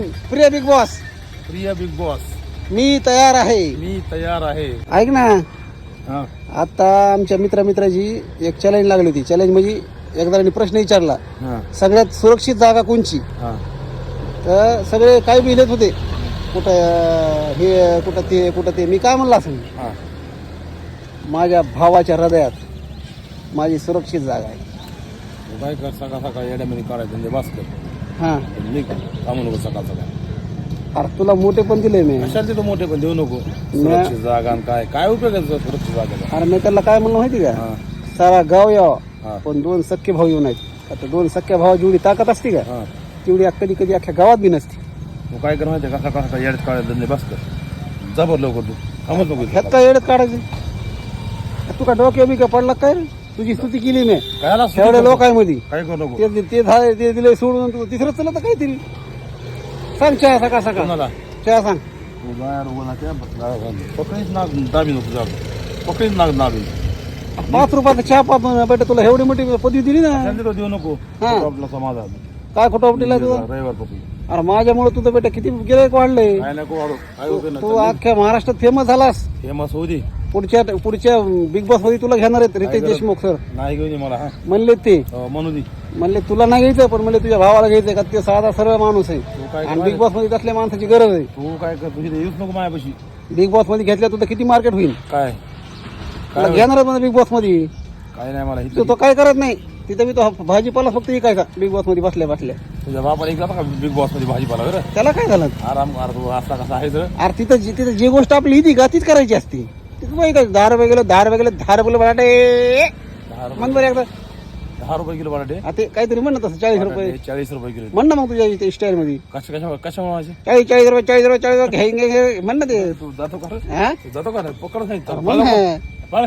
प्रिय Bigg Boss प्रिय Bigg Boss मी तयार आहे. मी तयार आहे. ऐक ना. हा. आता आमच्या मित्रा मित्राची एक चॅलेंज लागली होती. चॅलेंज म्हणजे एकदा प्रश्न विचारला. हा. सगळ्यात सुरक्षित जागा कोणची? हा. तर सगळे काय बी लिहित होते. कुठं अं, हे कुठं ते कुठं ते. मी काय म्हणलं असं हा. माझ्या भावाच्या हृदयात माझी सुरक्षित जागा आहे. काय कर सकाळ सकाळ येड्यामध्ये काढायचं म्हणजे बस कर हां. निघ थांबू नको सकाळ सकाळ अरे तुला मोठे पण दिले मी. कशाला तिथं मोठे पण देऊ नको? सुरक्षित जागा आणि काय? काय उपयोग आहे तुझा सुरक्षित जागेचा? अरे मी त्याला काय म्हणलं माहिती का? हा. सारा गाव हा. यावं पण दोन सख्खे भाऊ येऊ नाहीत. आता दोन सख्या भावा जेवढी ताकद असते का? हा. तेवढी कधी कधी अख्ख्या गावात बी नसते. तू काय कर माहिती कसा कसा येड्यात काढायचं म्हणजे बस कर. जबर लवकर तू. थांबत नको ह्यात. काय येडत काढायचं? तू का डोक्या बी का पडला काय रे? तुझी स्तुती केली मी. कायला एवढ्या लोक आहे मध्ये काय करू नको. ते ते झाले ते दिले सोडून तू तिसरं चला तर काहीतरी. सांग चहा सकाळ सकाळ कोणाला? चहा सांग. तू उभं त्या पकडीच नाग दाबी नको जाऊ. पकडीच नाग दाबी. पाच रुपयाचा चहा पाच बेटा तुला एवढी मोठी पदवी दिली ना. तो देऊ नको. हा. आपला समाधान काय खोटं उपटीला तुझं रविवार पपी अरे माझ्यामुळे तुझं बेटा किती गिरायक वाढले. काय नको वाढू. काय तू अख्ख्या महाराष्ट्रात फेमस झालास. फेमस होऊ दे. पुढच्या पुढच्या बिग बॉसमध्ये तुला घेणार आहेत रितेश देशमुख सर नाही घेऊन ये मला हा. म्हणले ते. हो, दे म्हणले तुला नाही घ्यायचं पण म्हणले तुझ्या भावाला घ्यायचंय का ते साधा सरळ माणूस आहे. तू काय आणि बिग बॉसमध्ये असल्या माणसाची गरज आहे. तू काय कर? तुझी येऊच नको माझ्यापाशी. बिग बॉसमध्ये घेतल्या तुझं किती मार्केट होईल? काय? तुला घेणारच म्हणजे बिग बॉसमध्ये. काय नाही मला तो इथं. तो काय करत नाही? तिथं मी तो भाजीपाला फक्त विकायचा बिग बॉसमध्ये बसल्या बसल्या. तुझ्या बापाला एक जाता का बिग बॉसमध्ये भाजीपाला बरं? त्याला काय झालं? आराम कर तू असला कसा आहे तर अरे तिथं जी- तिथं जी गोष्ट आपली हिती का तीच करायची असती. दहा रुपये दहा रुपये गेलं दहा रुपये बटाटे दहा रुपये म्हण बरं एकदा दहा रुपये किलो बटाटे ते काहीतरी म्हण तसं चाळीस रुपये चाळीस रुपये किलो म्हण ना मग तुझ्या इथे स्टाईल मध्ये कशा कशा कशा म्हणायचे चाळीस चाळीस रुपये चाळीस रुपये चाळीस रुपये घ्यायचे म्हण ना ते तू जातो का रे? हा तू जातो का पकड सांगितलं बरं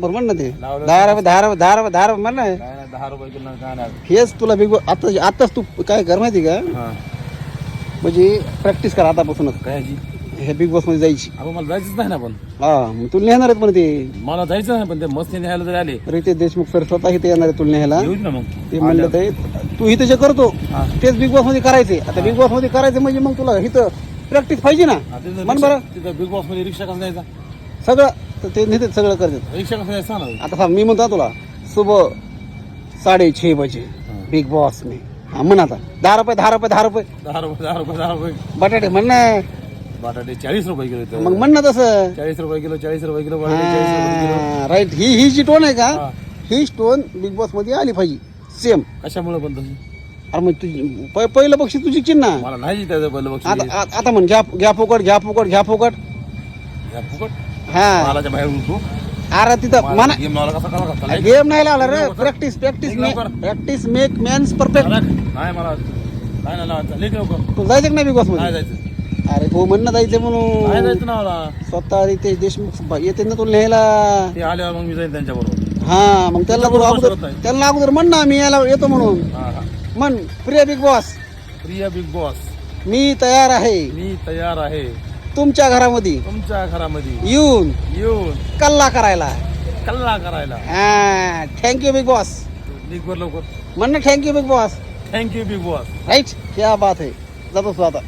बरं म्हण ना ते दहा रुपये दहा रुपये दहा रुपये दहा रुपये म्हण ना दहा रुपये किलो काय हेच तुला बिग आता आताच तू काय कर माहिती का म्हणजे प्रॅक्टिस कर आतापासूनच काय जी हे बिग बॉसमध्ये जायची. अगं मला जायचंच नाही ना पण. हा मग तुला नेणार आहेत पण ते. मला जायचं नाही पण ते मस्ती न्यायला जरी आले. रितेश देशमुख सर स्वतः इथे येणार आहे तुला न्यायला. येऊच ना मग. ते म्हणलं ते तू इथं जे करतो हा. तेच बिग बॉसमध्ये करायचे. आता बिग बॉसमध्ये करायचं म्हणजे मग तुला इथं प्रॅक्टिस पाहिजे ना. हा, तिथं म्हण बरं. रिक्षा- तिथं बिग बॉसमध्ये रिक्षा कसं जायचा सगळं तर ते नेते सगळं करतात. रिक्षा कसं जायचं ना आता सांग मी म्हणतो तुला सुबह साडे छे बजे बिग बॉस में हा म्हण आता. दहा रुपये दहा रुपये दहा रुपये. दहा रुपये दहा रुपये दहा रुपये. बटाटे म्हण ना. बटाटे चाळीस रुपये किलो इथं. मग म्हण ना तसं. चाळीस रुपये किलो चाळीस रुपये किलो बटाटे चाळीस रुपये किलो. राईट ही ही जी टोन आहे का हा. ही स्टोन बिग बॉसमध्ये आली पाहिजे. सेम कशामुळे पण अरे मग तुझी प- पहिलं बक्षीस तुझी चिन्ह. मला नाही त्याचं पहिलं आता आ- आता म्हण घ्या घ्या फुकट घ्या फुकट घ्या फुकट. फुकट? हा. मालाच्या बाहेर उठतो अरे तिथं मना गेम कसा नाही. गेम नाही लावला रे. प्रॅक्टिस प्रॅक्टिस लवकर. प्रॅक्टिस मेक मॅन्स परफेक्ट नाही मला नाही ना लावायचं. लेट लवकर. तू जायचं का नाही बिग बॉस नाही मध्ये जायचं. अरे हो म्हणणं जायचं म्हणून. जायचं स्वतः रितेश देशमुख ब- येते ना ते आल्यावर मग मी जाईन त्यांच्या बरोबर हा मग त्याला अगोदर बसत नाही. त्याला अगोदर म्हण ना मी याला येतो म्हणून. हा हा. म्हण प्रिय बिग बॉस. प्रिय बिग बॉस. मी तयार आहे. मी तयार आहे. तुमच्या घरामध्ये. तुमच्या घरामध्ये. येऊन. येऊन. कल्ला करायला. कल्ला करायला. हा थँक्यू बिग बॉस निघवर लवकर. म्हण ना thank you Bigg Boss thank you Bigg Boss right क्या बात आहे जातो तू आता.